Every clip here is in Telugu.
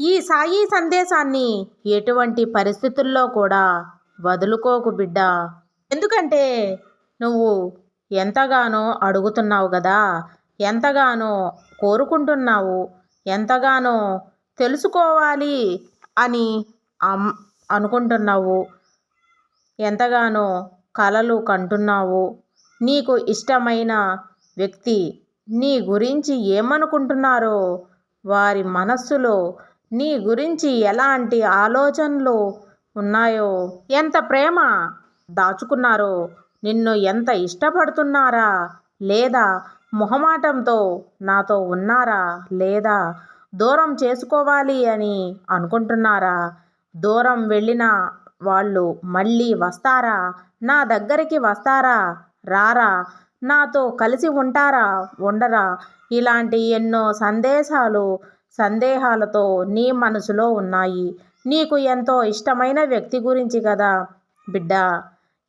ఈ సాయి సందేశాన్ని ఎటువంటి పరిస్థితుల్లో కూడా వదులుకోకు బిడ్డ. ఎందుకంటే నువ్వు ఎంతగానో అడుగుతున్నావు కదా ఎంతగానో కోరుకుంటున్నావు ఎంతగానో తెలుసుకోవాలి అని అమ్ అనుకుంటున్నావు ఎంతగానో కలలు కంటున్నావు నీకు ఇష్టమైన వ్యక్తి నీ గురించి ఏమనుకుంటున్నారో వారి మనస్సులో నీ గురించి ఎలాంటి ఆలోచనలు ఉన్నాయో? ఎంత ప్రేమ దాచుకున్నారో? నిన్ను ఎంత ఇష్టపడుతున్నారా? లేదా మొహమాటంతో నాతో ఉన్నారా? లేదా దూరం చేసుకోవాలి అని అనుకుంటున్నారా? దూరం వెళ్ళిన వాళ్ళు మళ్ళీ వస్తారా? నా దగ్గరికి వస్తారా? రారా? నాతో కలిసి ఉంటారా? ఉండరా? ఇలాంటి ఎన్నో సందేశాలు సందేహాలతో నీ మనసులో ఉన్నాయి. నీకు ఎంతో ఇష్టమైన వ్యక్తి గురించి కదా? బిడ్డ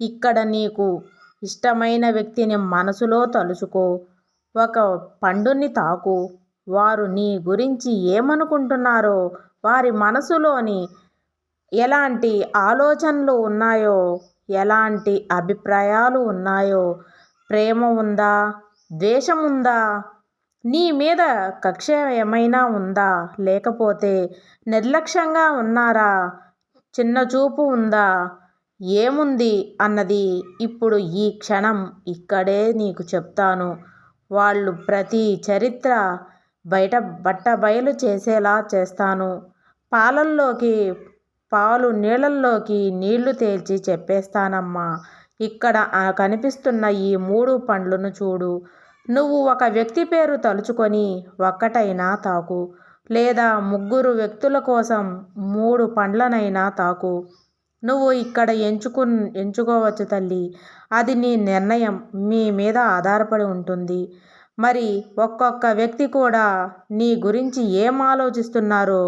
ఇక్కడ నీకు ఇష్టమైన వ్యక్తిని మనసులో తలుచుకో. ఒక పండుని తాకు. వారు నీ గురించి ఏమనుకుంటున్నారో వారి మనసులోని ఎలాంటి ఆలోచనలు ఉన్నాయో ఎలాంటి అభిప్రాయాలు ఉన్నాయో ప్రేమ ఉందా? ద్వేషం ఉందా? నీ మీద కక్ష ఏమైనా ఉందా? లేకపోతే నిర్లక్ష్యంగా ఉన్నారా? చిన్న చూపు ఉందా? ఏముంది అన్నది ఇప్పుడు ఈ క్షణం ఇక్కడే నీకు చెప్తాను. వాళ్ళు ప్రతి చరిత్ర బయట బట్ట బయలు చేసేలా చేస్తాను. పాలల్లోకి పాలు నీళ్ళల్లోకి నీళ్ళు తేల్చి చెప్పేస్తానమ్మా. ఇక్కడ కనిపిస్తున్న ఈ మూడు పండ్లను చూడు. నువ్వు ఒక వ్యక్తి పేరు తలుచుకొని ఒక్కటైనా తాకు లేదా ముగ్గురు వ్యక్తుల కోసం మూడు పండ్లనైనా తాకు. నువ్వు ఇక్కడ ఎంచుకు ఎంచుకోవచ్చు తల్లి. అది నీ నిర్ణయం. మీ మీద ఆధారపడి ఉంటుంది. మరి ఒక్కొక్క వ్యక్తి కూడా నీ గురించి ఏం ఆలోచిస్తున్నారో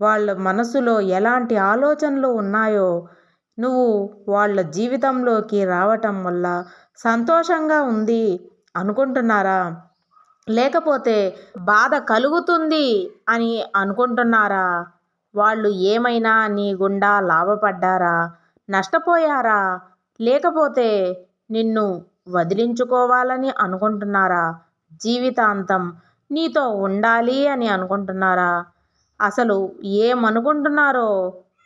వాళ్ళ మనసులో ఎలాంటి ఆలోచనలు ఉన్నాయో నువ్వు వాళ్ళ జీవితంలోకి రావటం వల్ల సంతోషంగా ఉంది అనుకుంటున్నారా? లేకపోతే బాధ కలుగుతుంది అని అనుకుంటున్నారా? వాళ్ళు ఏమైనా నీ గుండా లాభపడ్డారా? నష్టపోయారా? లేకపోతే నిన్ను వదిలించుకోవాలని అనుకుంటున్నారా? జీవితాంతం నీతో ఉండాలి అని అనుకుంటున్నారా? అసలు ఏమనుకుంటున్నారో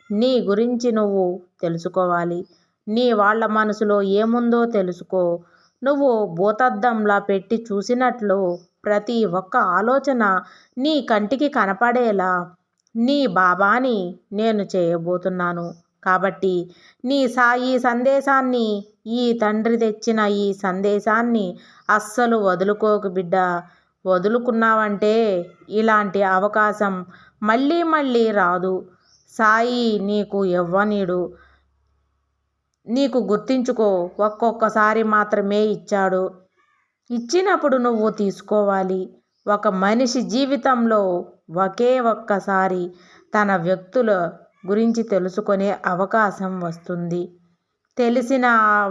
నీ గురించి నువ్వు తెలుసుకోవాలి. నీ వాళ్ళ మనసులో ఏముందో తెలుసుకో. నువ్వు భూతద్దంలా పెట్టి చూసినట్లు ప్రతి ఒక్క ఆలోచన నీ కంటికి కనపడేలా నీ బాబాని నేను చేయబోతున్నాను. కాబట్టి నీ సాయి సందేశాన్ని ఈ తండ్రి తెచ్చిన ఈ సందేశాన్ని అస్సలు వదులుకోకు బిడ్డ. వదులుకున్నావంటే ఇలాంటి అవకాశం మళ్ళీ మళ్ళీ రాదు. సాయి నీకు ఇవ్వనీడు నీకు గుర్తించుకో ఒక్కొక్కసారి మాత్రమే ఇచ్చాడు. ఇచ్చినప్పుడు నువ్వు తీసుకోవాలి. ఒక మనిషి జీవితంలో ఒకే ఒక్కసారి తన వ్యక్తుల గురించి తెలుసుకునే అవకాశం వస్తుంది. తెలిసిన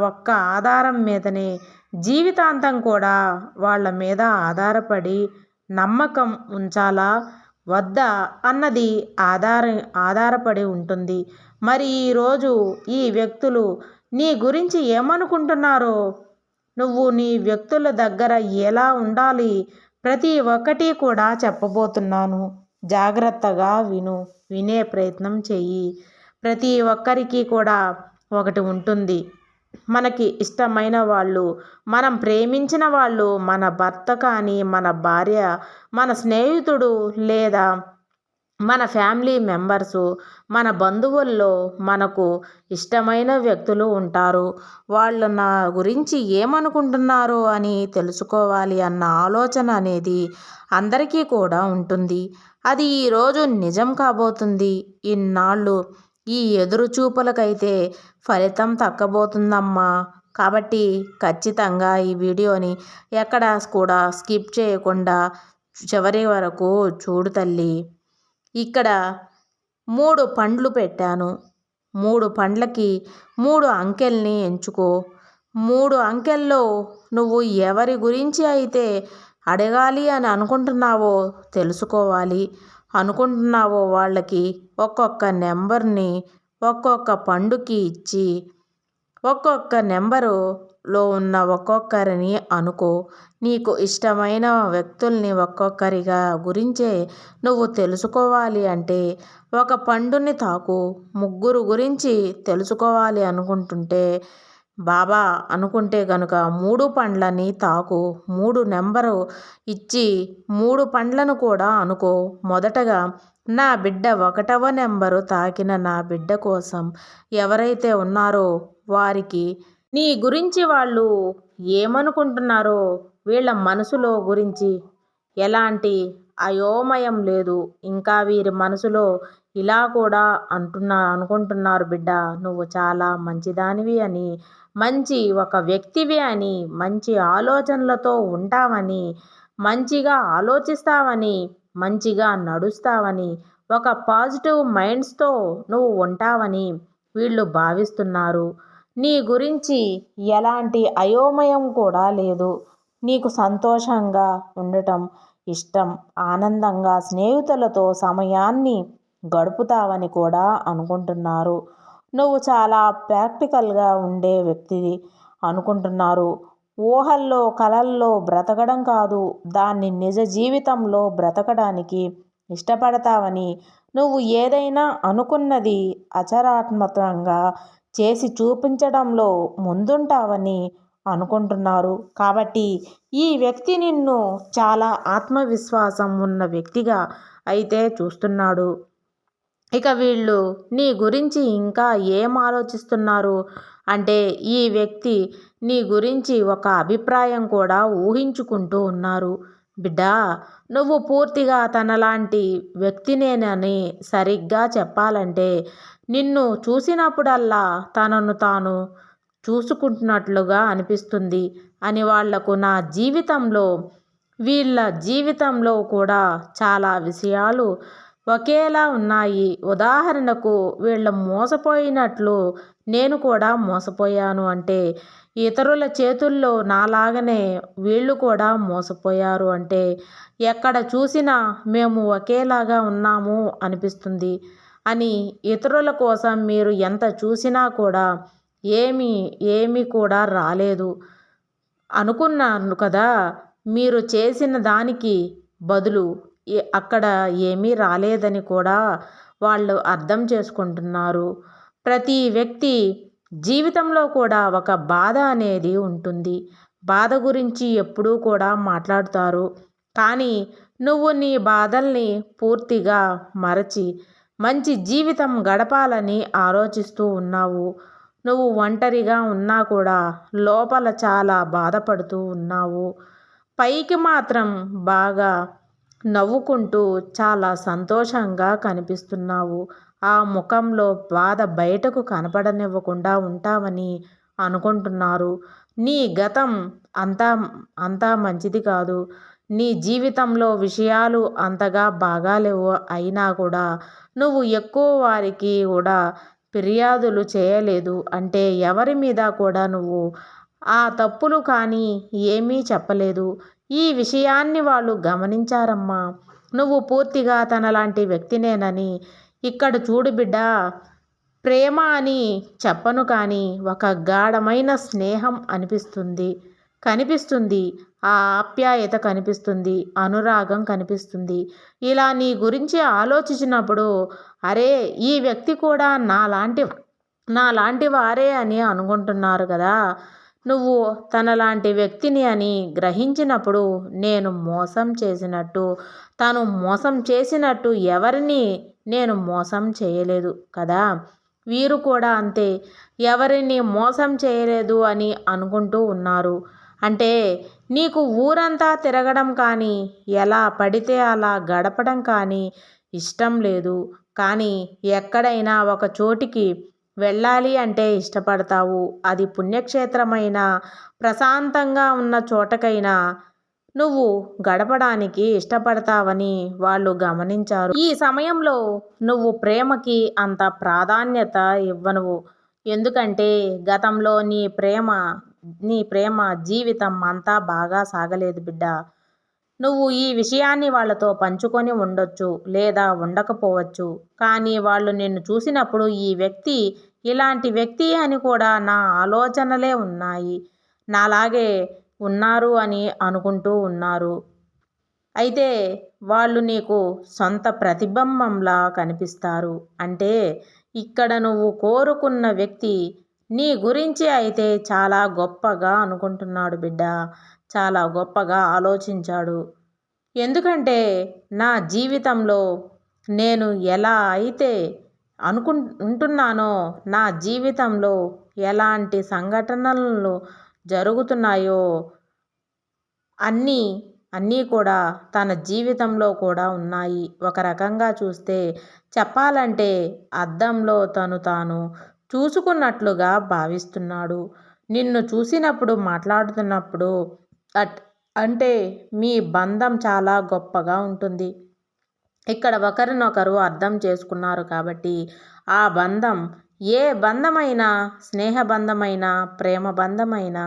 ఒక్క ఆధారం మీదనే జీవితాంతం కూడా వాళ్ళ మీద ఆధారపడి నమ్మకం ఉంచాలా? వద్దా? అన్నది ఆధార ఆధారపడి ఉంటుంది. మరి ఈరోజు ఈ వ్యక్తులు నీ గురించి ఏమనుకుంటున్నారో? నువ్వు నీ వ్యక్తుల దగ్గర ఎలా ఉండాలి? ప్రతి ఒక్కటి కూడా చెప్పబోతున్నాను. జాగ్రత్తగా విను. వినే ప్రయత్నం చెయ్యి. ప్రతి ఒక్కరికి కూడా ఒకటి ఉంటుంది. మనకి ఇష్టమైన వాళ్ళు మనం ప్రేమించిన వాళ్ళు మన భర్త కానీ మన భార్య మన స్నేహితుడు లేదా మన ఫ్యామిలీ మెంబర్సు మన బంధువుల్లో మనకు ఇష్టమైన వ్యక్తులు ఉంటారు. వాళ్ళు నా గురించి ఏమనుకుంటున్నారో అని తెలుసుకోవాలి అన్న ఆలోచన అనేది అందరికీ కూడా ఉంటుంది. అది ఈరోజు నిజం కాబోతుంది. ఇన్నాళ్ళు ఈ ఎదురుచూపులకైతే ఫలితం తక్కబోతుందమ్మా. కాబట్టి ఖచ్చితంగా ఈ వీడియోని ఎక్కడ కూడా స్కిప్ చేయకుండా చివరి వరకు చూడు తల్లి. ఇక్కడ మూడు పండ్లు పెట్టాను. మూడు పండ్లకి మూడు అంకెల్ని ఎంచుకో. మూడు అంకెల్లో నువ్వు ఎవరి గురించి అయితే అడగాలి అని అనుకుంటున్నావో తెలుసుకోవాలి. అనుకుంటున్నావో వాళ్ళకి ఒక్కొక్క నెంబర్ని ఒక్కొక్క పండుకి ఇచ్చి ఒక్కొక్క నెంబరు లో ఉన్న ఒక్కొక్కరిని అనుకో. నీకు ఇష్టమైన వ్యక్తుల్ని ఒక్కొక్కరిగా గురించే నువ్వు తెలుసుకోవాలి అంటే ఒక పండుని తాకు. ముగ్గురు గురించి తెలుసుకోవాలి అనుకుంటుంటే బాబా అనుకుంటే కనుక మూడు పండ్లని తాకు. మూడు నెంబరు ఇచ్చి మూడు పండ్లను కూడా అనుకో. మొదటగా నా బిడ్డ ఒకటవ నెంబరు తాకిన నా బిడ్డ కోసం ఎవరైతే ఉన్నారో వారికి నీ గురించి వాళ్ళు ఏమనుకుంటున్నారో వీళ్ళ మనసులో గురించి. ఎలాంటి అయోమయం లేదు. ఇంకా వీరి మనసులో ఇలా కూడా అంటున్నా అనుకుంటున్నారు బిడ్డ. నువ్వు చాలా మంచిదానివి అని మంచి ఒక వ్యక్తివి అని మంచి ఆలోచనలతో ఉంటావని మంచిగా ఆలోచిస్తావని మంచిగా నడుస్తావని ఒక పాజిటివ్ మైండ్స్తో నువ్వు ఉంటావని వీళ్ళు భావిస్తున్నారు. నీ గురించి ఎలాంటి అయోమయం కూడా లేదు. నీకు సంతోషంగా ఉండటం ఇష్టం ఆనందంగా స్నేహితులతో సమయాన్ని గడుపుతావని కూడా అనుకుంటున్నారు. నువ్వు చాలా ప్రాక్టికల్గా ఉండే వ్యక్తివి అనుకుంటున్నారు. ఊహల్లో కలల్లో బ్రతకడం కాదు. దాన్ని నిజ జీవితంలో బ్రతకడానికి ఇష్టపడతావని నువ్వు ఏదైనా అనుకున్నది అచరాత్మకంగా చేసి చూపించడంలో ముందుంటావని అనుకుంటున్నారు. కాబట్టి ఈ వ్యక్తి నిన్ను చాలా ఆత్మవిశ్వాసం ఉన్న వ్యక్తిగా అయితే చూస్తున్నాడు. ఇక వీళ్ళు నీ గురించి ఇంకా ఏం ఆలోచిస్తున్నారు? అంటే ఈ వ్యక్తి నీ గురించి ఒక అభిప్రాయం కూడా ఊహించుకుంటూ ఉన్నారు. బిడ్డా నువ్వు పూర్తిగా తనలాంటి వ్యక్తినేనని సరిగ్గా చెప్పాలంటే నిన్ను చూసినప్పుడల్లా తనను తాను చూసుకుంటున్నట్లుగా అనిపిస్తుంది అని వాళ్ళకు నా జీవితంలో వీళ్ళ జీవితంలో కూడా చాలా విషయాలు ఒకేలా ఉన్నాయి. ఉదాహరణకు వీళ్ళ మోసపోయినట్లు నేను కూడా మోసపోయాను అంటే ఇతరుల చేతుల్లో నాలాగనే వీళ్ళు కూడా మోసపోయారు అంటే ఎక్కడ చూసినా మేము ఒకేలాగా ఉన్నాము అనిపిస్తుంది. అని ఇతరుల కోసం మీరు ఎంత చూసినా కూడా ఏమీ ఏమీ కూడా రాలేదు. అనుకున్నాను కదా మీరు చేసిన దానికి బదులు అక్కడ ఏమీ రాలేదని కూడా వాళ్ళు అర్థం చేసుకుంటున్నారు. ప్రతి వ్యక్తి జీవితంలో కూడా ఒక బాధ అనేది ఉంటుంది. బాధ గురించి ఎప్పుడూ కూడా మాట్లాడుతారు. కానీ నువ్వు నీ బాధల్ని పూర్తిగా మరచి మంచి జీవితం గడపాలని ఆలోచిస్తూ ఉన్నావు. నువ్వు ఒంటరిగా ఉన్నా కూడా లోపల చాలా బాధపడుతూ ఉన్నావు. పైకి మాత్రం బాగా నవ్వుకుంటూ చాలా సంతోషంగా కనిపిస్తున్నావు. ఆ ముఖంలో బాధ బయటకు కనపడనివ్వకుండా ఉంటామని అనుకుంటున్నారు. నీ గతం అంతా అంతా మంచిది కాదు. నీ జీవితంలో విషయాలు అంతగా బాగాలేవు అయినా కూడా నువ్వు ఎక్కువ వారికి కూడా ఫిర్యాదులు చేయలేదు. అంటే ఎవరి మీద కూడా నువ్వు ఆ తప్పులు కానీ ఏమీ చెప్పలేదు. ఈ విషయాన్ని వాళ్ళు గమనించారమ్మా. నువ్వు పూర్తిగా తనలాంటి వ్యక్తినేనని ఇక్కడ చూడు బిడ్డ. ప్రేమ అని చెప్పను కానీ ఒక గాఢమైన స్నేహం అనిపిస్తుంది. కనిపిస్తుంది. ఆ ఆప్యాయత కనిపిస్తుంది. అనురాగం కనిపిస్తుంది. ఇలా నీ గురించి ఆలోచించినప్పుడు అరే ఈ వ్యక్తి కూడా నాలాంటి నాలాంటి వారే అని అనుకుంటున్నారు కదా. నువ్వు తనలాంటి వ్యక్తిని అని గ్రహించినప్పుడు నేను మోసం చేసినట్టు తను మోసం చేసినట్టు ఎవరిని నేను మోసం చేయలేదు కదా. వీరు కూడా అంతే. ఎవరిని మోసం చేయలేదు అని అనుకుంటూ ఉన్నారు. అంటే నీకు ఊరంతా తిరగడం కానీ ఎలా పడితే అలా గడపడం కానీ ఇష్టం లేదు. కానీ ఎక్కడైనా ఒక చోటికి వెళ్ళాలి అంటే ఇష్టపడతావు. అది పుణ్యక్షేత్రమైన ప్రశాంతంగా ఉన్న చోటకైనా నువ్వు గడపడానికి ఇష్టపడతావని వాళ్ళు గమనించారు. ఈ సమయంలో నువ్వు ప్రేమకి అంత ప్రాధాన్యత ఇవ్వనువు. ఎందుకంటే గతంలో నీ ప్రేమ నీ ప్రేమ జీవితం అంతా బాగా సాగలేదు బిడ్డ. నువ్వు ఈ విషయాన్ని వాళ్ళతో పంచుకొని ఉండొచ్చు లేదా ఉండకపోవచ్చు. కానీ వాళ్ళు నిన్ను చూసినప్పుడు ఈ వ్యక్తి ఇలాంటి వ్యక్తి అని కూడా నా ఆలోచనలే ఉన్నాయి. నాలాగే ఉన్నారు అని అనుకుంటూ ఉన్నారు. అయితే వాళ్ళు నీకు సొంత ప్రతిబింబంలా కనిపిస్తారు. అంటే ఇక్కడ నువ్వు కోరుకున్న వ్యక్తి నీ గురించి అయితే చాలా గొప్పగా అనుకుంటున్నాడు బిడ్డ. చాలా గొప్పగా ఆలోచించాడు. ఎందుకంటే నా జీవితంలో నేను ఎలా అయితే అనుకు ఉంటున్నానో నా జీవితంలో ఎలాంటి సంఘటనలు జరుగుతున్నాయో అన్నీ అన్నీ కూడా తన జీవితంలో కూడా ఉన్నాయి. ఒక రకంగా చూస్తే చెప్పాలంటే అద్దంలో తను తాను చూసుకున్నట్లుగా భావిస్తున్నాడు. నిన్ను చూసినప్పుడు మాట్లాడుతున్నప్పుడు అట్ అంటే మీ బంధం చాలా గొప్పగా ఉంటుంది. ఇక్కడ ఒకరినొకరు అర్థం చేసుకున్నారు కాబట్టి ఆ బంధం ఏ బంధమైనా స్నేహబంధమైన ప్రేమ బంధమైనా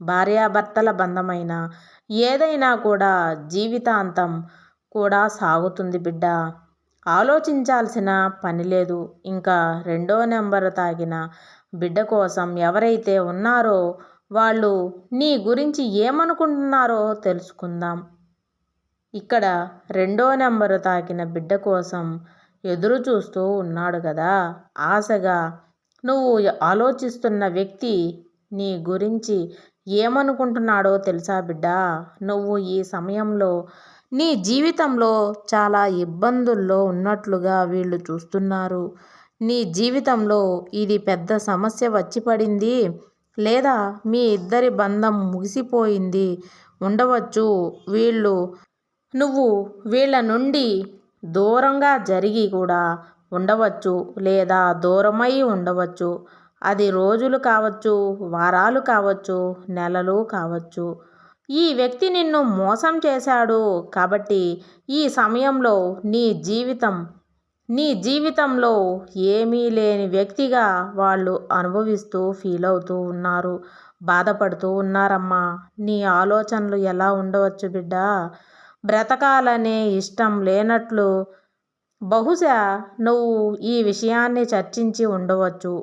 భార్యాభర్తల బంధమైనా ఏదైనా కూడా జీవితాంతం కూడా సాగుతుంది బిడ్డ. ఆలోచించాల్సిన పని లేదు. ఇంకా రెండో నెంబర్ తాగిన బిడ్డ కోసం ఎవరైతే ఉన్నారో వాళ్ళు నీ గురించి ఏమనుకుంటున్నారో తెలుసుకుందాం. ఇక్కడ రెండో నెంబరు తాకిన బిడ్డ కోసం ఎదురు చూస్తూ ఉన్నాడు కదా ఆశగా నువ్వు ఆలోచిస్తున్న వ్యక్తి నీ గురించి ఏమనుకుంటున్నాడో తెలుసా బిడ్డ? నువ్వు ఈ సమయంలో నీ జీవితంలో చాలా ఇబ్బందుల్లో ఉన్నట్లుగా వీళ్ళు చూస్తున్నారు. నీ జీవితంలో ఇది పెద్ద సమస్య వచ్చి పడింది. లేదా మీ ఇద్దరి బంధం ముగిసిపోయింది. ఉండవచ్చు. వీళ్ళు నువ్వు వీళ్ళ నుండి దూరంగా జరిగి కూడా ఉండవచ్చు. లేదా దూరమై ఉండవచ్చు. అది రోజులు కావచ్చు వారాలు కావచ్చు నెలలు కావచ్చు. ఈ వ్యక్తి నిన్ను మోసం చేశాడు కాబట్టి ఈ సమయంలో నీ జీవితం నీ జీవితంలో ఏమీ లేని వ్యక్తిగా వాళ్ళు అనుభవిస్తూ ఫీల్ అవుతూ ఉన్నారు. బాధపడుతూ ఉన్నారమ్మా. నీ ఆలోచనలు ఎలా ఉండవచ్చు బిడ్డ? బ్రతకాలనే ఇష్టం లేనట్లు బహుశా నువ్వు ఈ విషయాన్ని చర్చించి ఉండవచ్చు.